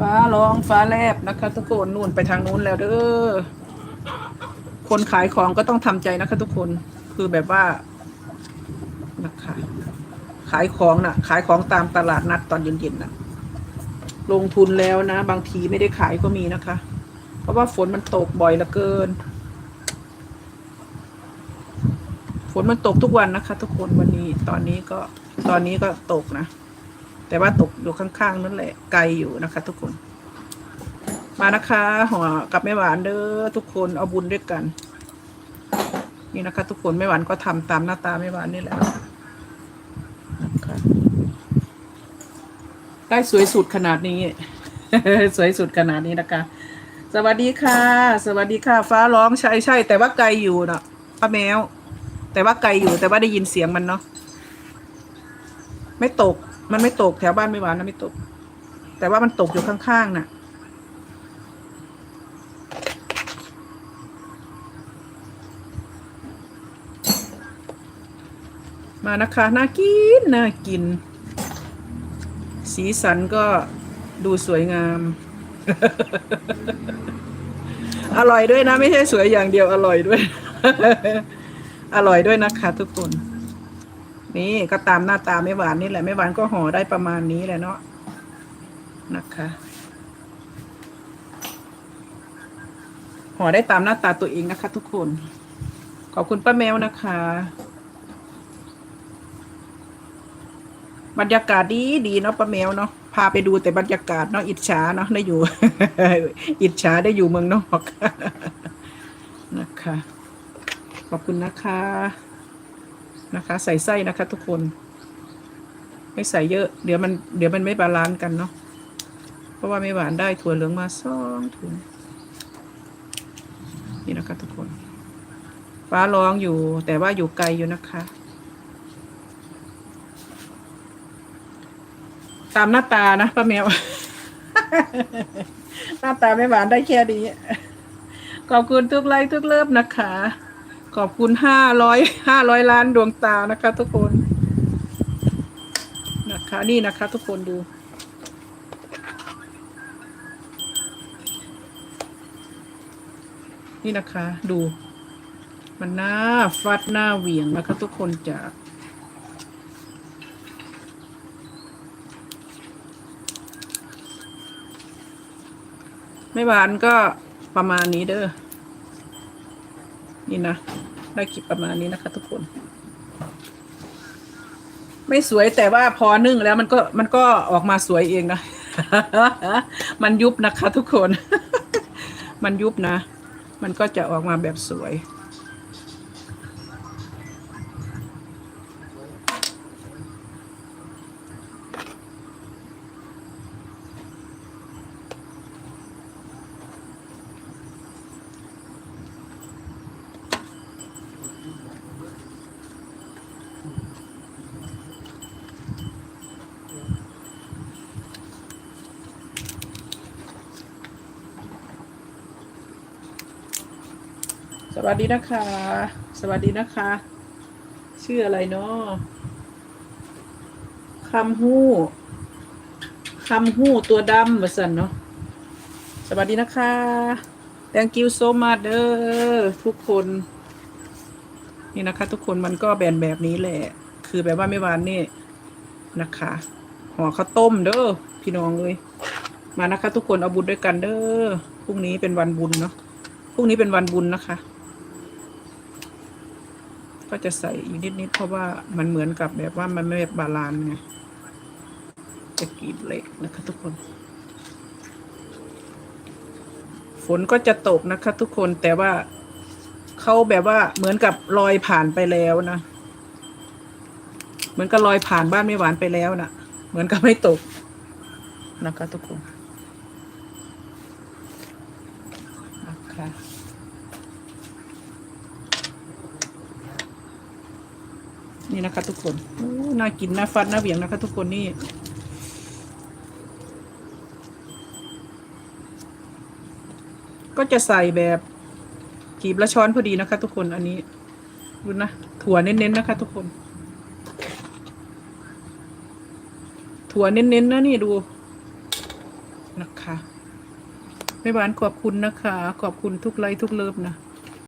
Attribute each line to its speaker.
Speaker 1: ฟ้าร้องฟ้าแลบนะคะ ทุกคนนู่นไปทางนู้นแล้วเด้อคนขายของก็ต้องทำใจนะคะ ทุกคนคือแบบว่านะคะขายของน่ะ ขายของตามตลาดนัดตอนเย็นๆน่ะ ลงทุนแล้วนะ บางทีไม่ได้ขายก็มีนะคะ เพราะว่าฝนมันตกบ่อยเหลือเกิน ฝนมันตกทุกวันนะคะ ทุกคนวันนี้ตอนนี้ก็ตอนนี้ก็ตกนะ แต่ว่าตกอยู่ข้างๆนั่นแหละไกลอยู่นะคะ ทุกคน มานะคะหัวกับแม่หวานเด้อทุกคนเอาบุญด้วยกัน นี่นะคะ ทุกคนแม่หวานก็ทำตามหน้าตาแม่หวานนี่แหละนะคะได้สวยสุดขนาดนี้ สวยสุดขนาดนี้นะคะ สวัสดีค่ะ สวัสดีค่ะ ฟ้าร้องใช่ใช่แต่ว่าไกลอยู่เนาะป้าแมว แต่ว่าไกลอยู่แต่ว่าได้ยินเสียงมันเนาะไม่ตก มันไม่ตกแถวบ้านไม่หวานนะไม่ตก แต่ว่ามันตกอยู่ข้างๆน่ะ มานะคะน่ากินน่ากิน สีสันก็ดูสวยงาม อร่อยด้วยนะ ไม่ใช่สวยอย่างเดียวอร่อยด้วย อร่อยด้วยนะคะทุกคน นี่ก็ตามหน้าตาไม่หวานนี่แหละไม่หวานก็ห่อได้ประมาณนี้แหละเนาะนะคะห่อได้ตามหน้าตาตัวเองนะคะ ทุกคน ขอบคุณป้าแมวนะคะ บรรยากาศดีดีเนาะป้าแมวเนาะพาไปดูแต่บรรยากาศเนาะอิจฉาเนาะได้อยู่ อิจฉาได้อยู่เมืองนอกนะคะ ขอบคุณนะคะ นะคะ ใส่ไส้นะคะ ทุกคน ไม่ใส่เยอะ เดี๋ยวมันเดี๋ยวมันไม่บาลานซ์กันเนาะเพราะว่าไม่หวานได้ถั่วเหลืองมาสองถุงนี่นะคะ ทุกคนฟ้าร้องอยู่ แต่ว่าอยู่ไกลอยู่นะคะ ตามหน้าตานะป้าแมวหน้าตาไม่หวานได้แค่นี้ขอบคุณทุกไลค์ทุกเลิฟนะคะ ขอบคุณห้าร้อยห้าร้อยล้านดวงตานะคะ ทุกคนนะคะนี่นะคะ ทุกคนดู นี่นะคะ ดู มันหน้าฟัดหน้าเหวี่ยงนะคะ ทุกคนจะไม่หวานก็ประมาณนี้เด้อ นี่นะ ได้คลิปประมาณนี้นะคะ ทุกคน ไม่สวยแต่ว่าพอนึ่งแล้วมันก็มันก็ออกมาสวยเองนะ มันยุบนะคะ ทุกคน มันยุบนะ มันก็จะออกมาแบบสวย วัสดีนะคะ สวัสดีนะคะ ชื่ออะไรเนาะคำหู้คำหู้ตัวดำมาสันเนาะสวัสดีนะคะ thank you so much เด้อทุกคน นี่นะคะ ทุกคนมันก็แบนแบบนี้แหละ คือแบบว่าไม่วานนี่นะคะห่อข้าวต้มเด้อพี่น้องเลย มานะคะ ทุกคนเอาบุญด้วยกันเด้อพรุ่งนี้เป็นวันบุญเนาะพรุ่งนี้เป็นวันบุญนะคะ ก็จะใส่อีกนิดๆเพราะว่ามันเหมือนกับแบบว่ามันไม่บบบาลานซ์ไงจะกรีดเหล็กนะคะทุกคน ฝนก็จะตกนะคะทุกคนแต่ว่าเขาแบบว่าเหมือนกับลอยผ่านไปแล้วนะ เหมือนกับลอยผ่านบ้านไม่หวานไปแล้วนะเหมือนกับไม่ตกนะคะทุกคนนะคะ นี่นะคะ ทุกคนน่ากินน่าฟัดน่าเหวี่ยงนะคะ ทุกคนนี่ก็จะใส่แบบกีบละช้อนพอดีนะคะ ทุกคนอันนี้ดูนะถั่วเน้นๆนะคะ ทุกคน ถั่วเน้นๆนะนี่ดูนะคะแม่หวานขอบคุณนะคะ ขอบคุณทุกไลค์ทุกเลิฟนะ